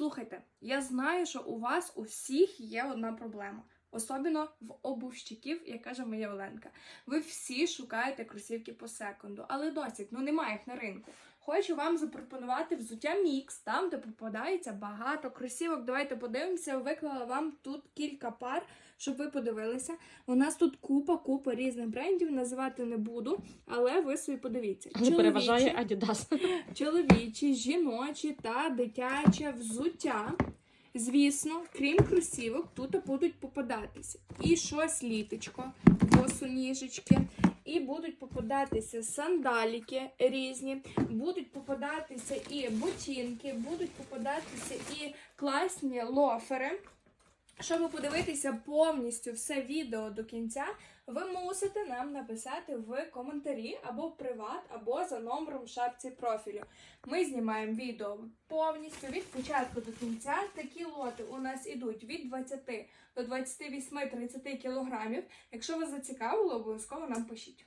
Слухайте, я знаю, що у вас у всіх є одна проблема. Особливо в обувщиків, як каже моя Оленка. Ви всі шукаєте кросівки по секунду, але досить, ну немає їх на ринку. Хочу вам запропонувати взуття мікс, там, де попадається багато кросівок. Давайте подивимося. Виклала вам тут кілька пар, щоб ви подивилися. У нас тут купа, купа різних брендів, називати не буду, але ви собі подивіться. Але переважає Адідас. чоловічі, жіночі та дитяче взуття. Звісно, крім кросівок, тут будуть попадатися і щось літочко, босоніжечки, і будуть попадатися сандаліки різні, будуть попадатися і ботинки, будуть попадатися і класні лофери. Щоб подивитися повністю все відео до кінця, ви мусите нам написати в коментарі або в приват, або за номером в шапці профілю. Ми знімаємо відео повністю від початку до кінця. Такі лоти у нас ідуть від 20 до 28-30 кілограмів. Якщо вас зацікавило, обов'язково нам пишіть.